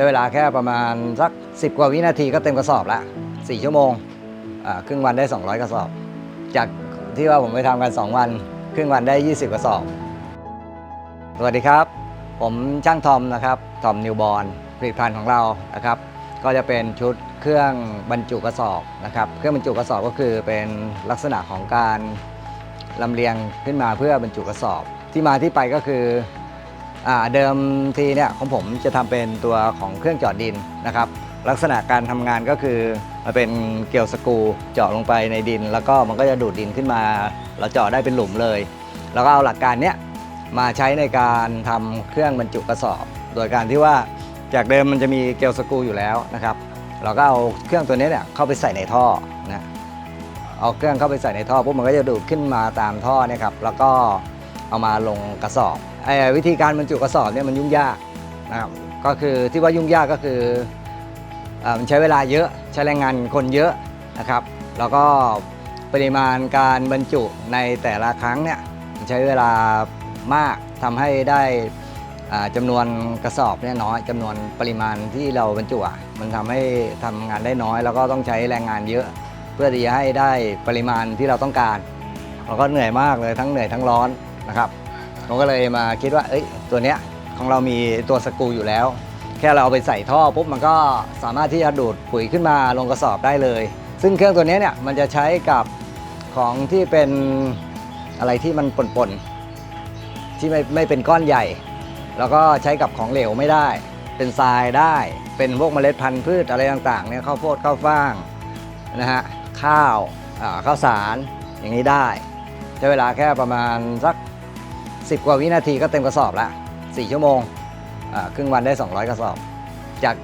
ช้เวลาแค่ประมาณสัก 10 กว่าวินาทีก็เต็มกระสอบละ4ชั่วโมงครึ่งวันได้ 200 กระสอบ จากที่ว่าผมไปทำกัน 2 วัน ครึ่งวันได้ 20 กระสอบ สวัสดีครับ ผมช่างทอมนะครับทอมนิวบอลผลิตภัณฑ์ของเรานะครับ ก็จะเป็นชุดเครื่องบรรจุกระสอบนะครับ เครื่องบรรจุกระสอบก็คือเป็นลักษณะของการลำเลียงขึ้นมาเพื่อบรรจุกระสอบ ที่มาที่ไปก็คือ เดิมทีเนี่ยของผมจะทำเป็นตัวของเครื่องเจาะดินนะครับ ลักษณะการทำงานก็คือมันเป็นเกลียวสกูเจาะลงไปในดิน แล้วก็มันก็จะดูดดินขึ้นมา เราเจาะได้เป็นหลุมเลย แล้วก็เอาหลักการเนี้ยมาใช้ในการทำเครื่องบรรจุกระสอบ โดยการที่ว่าจากเดิมมันจะมีเกลียวสกูอยู่แล้วนะครับ เราก็เอาเครื่องตัวนี้เนี่ยเข้าไปใส่ในท่อนะเอาเครื่องเข้าไปใส่ในท่อปุ๊บมันก็จะดูดขึ้นมาตามท่อนะครับแล้วก็ เอามาลงกระสอบไอ้วิธีการบรรจุกระสอบเนี่ยมันยุ่งยากนะครับก็คือที่ว่ายุ่งยากก็คืออมันใช้เวลาเยอะใช้แรงงานคนเยอะนะครับ แล้วก็ปริมาณการบรรจุในแต่ละครั้งเนี่ยมันใช้เวลามากทำให้ได้อ่าจำนวนกระสอบเนี่ยน้อยจำนวนปริมาณที่เราบรรจุอะมันทำให้ทำงานได้น้อย แล้วก็ต้องใช้แรงงานเยอะ เพื่อที่จะให้ได้ปริมาณที่เราต้องการเราก็เหนื่อยมากเลยทั้งเหนื่อยทั้งร้อน นะครับผมก็เลยมาคิดว่า เอ้ย ตัวเนี้ยของเรามีตัวสกรูอยู่แล้ว แค่เราเอาไปใส่ท่อปุ๊บมันก็สามารถที่จะดูดปุ๋ยขึ้นมาลงกระสอบได้เลย ซึ่งเครื่องตัวนี้เนี่ยมันจะใช้กับของที่เป็นอะไรที่มันป่นๆที่ไม่ไม่เป็นก้อนใหญ่ แล้วก็ใช้กับของเหลวไม่ได้ เป็นทรายได้ เป็นพวกเมล็ดพันธุ์พืชอะไรต่างๆเนี่ยข้าวโพดข้าวฟ่างนะฮะข้าวข้าวสารอย่างนี้ได้ ใช้เวลาแค่ประมาณสัก 10 กว่าวินาทีก็เต็มกระสอบละ4ชั่วโมงครึ่งวันได้ 200 กระสอบ จาก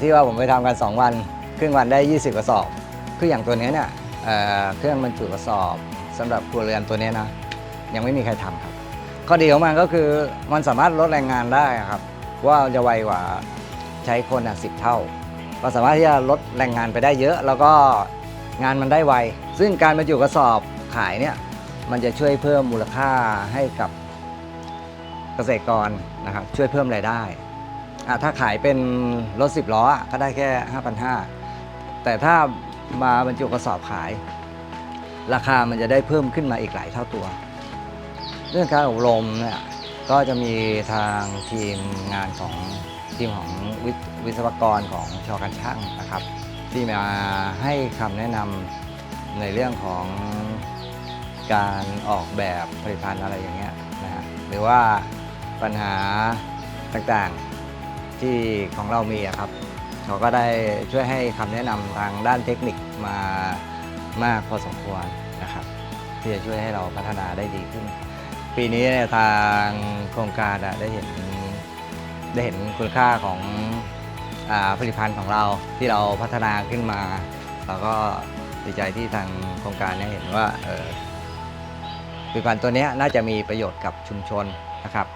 ที่ว่าผมไปทำกัน 2 วัน ครึ่งวันได้ 20 กระสอบ คืออย่างตัวเนี้ยเนี่ยเเครื่องบรรจุกระสอบสำหรับครัวเรือนตัวเนี้ยนะยังไม่มีใครทำครับข้อดีของมันก็คือมันสามารถลดแรงงานได้ครับ ว่าจะไวกว่าใช้คนอะสิบเท่าก็สามารถที่จะลดแรงงานไปได้เยอะ แล้วก็งานมันได้ไว ซึ่งการบรรจุกระสอบขายเนี่ยมันจะช่วยเพิ่มมูลค่าให้กับ เกษตรกรนะครับช่วยเพิ่มรายได้ถ้าขายเป็นรถ 10 ล้อก็ได้แค่ 5,500 แต่ถ้ามาบรรจุกระสอบขาย ราคามันจะได้เพิ่มขึ้นมาอีกหลายเท่าตัว เรื่องการอบรมเนี่ยก็จะมีทางทีมงานของทีมของววิศวกรของชอการช่างนะครับ ที่มาให้คำแนะนำในเรื่องของการออกแบบผลิตภัณฑ์อะไรอย่างเงี้ยนะฮะหรือว่า ปัญหาต่างๆที่ของเรามีครับเขาก็ได้ช่วยให้คำแนะนำทางด้านเทคนิคมามากพอสมควรนะครับ ที่จะช่วยให้เราพัฒนาได้ดีขึ้น ปีนี้เนี่ยทางโครงการได้เห็นได้เห็นคุณค่าของอผลิตภัณฑ์ของเราที่เราพัฒนาขึ้นมา เราก็ดีใจที่ทางโครงการเนี่ยเห็นว่าผลิตภัณฑ์ตัวนี้น่าจะมีประโยชน์กับชุมชนนะครับ